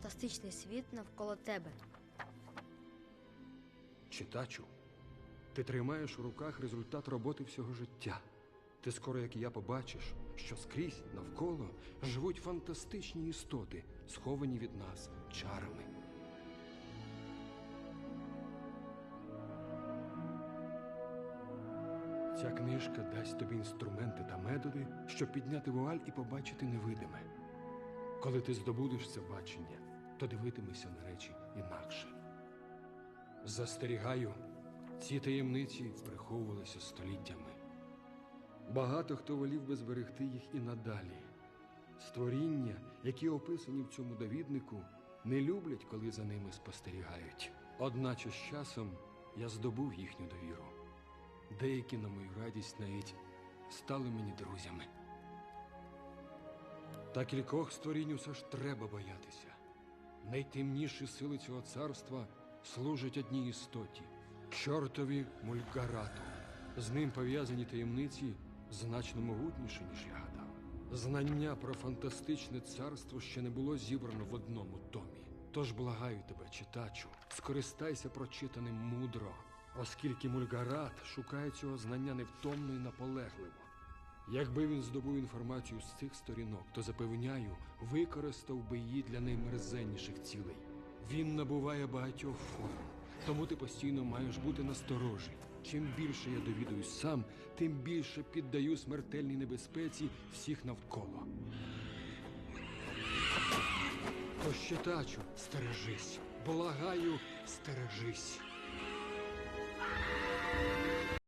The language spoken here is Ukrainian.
фантастичний світ навколо тебе. Читачу, ти тримаєш у руках результат роботи всього життя. Ти скоро, як і я, побачиш, що скрізь навколо живуть фантастичні істоти, сховані від нас чарами. Ця книжка дасть тобі інструменти та методи, щоб підняти вуаль і побачити невидиме. Коли ти здобудеш це бачення, то дивитимешся на речі інакше. Застерігаю, ці таємниці приховувалися століттями. Багато хто волів би зберегти їх і надалі. Створіння, які описані в цьому довіднику, не люблять, коли за ними спостерігають. Одначе з часом я здобув їхню довіру. Деякі, на мою радість, навіть стали мені друзями. Та кількох створінь усе ж треба боятися. Найтемніші сили цього царства служать одній істоті чортові мульгарату. З ним пов'язані таємниці значно могутніші, ніж я гадав. Знання про фантастичне царство ще не було зібрано в одному томі. Тож благаю тебе, читачу, скористайся прочитаним мудро, оскільки мульгарат шукає цього знання невтомно і наполегливо. Якби він здобув інформацію з цих сторінок, то запевняю, використав би її для наймерзенніших цілей. Він набуває багатьох форм, тому ти постійно маєш бути насторожі. Чим більше я довідуюсь сам, тим більше піддаю смертельній небезпеці всіх навколо. Тож читачу, стережись, благаю, стережись.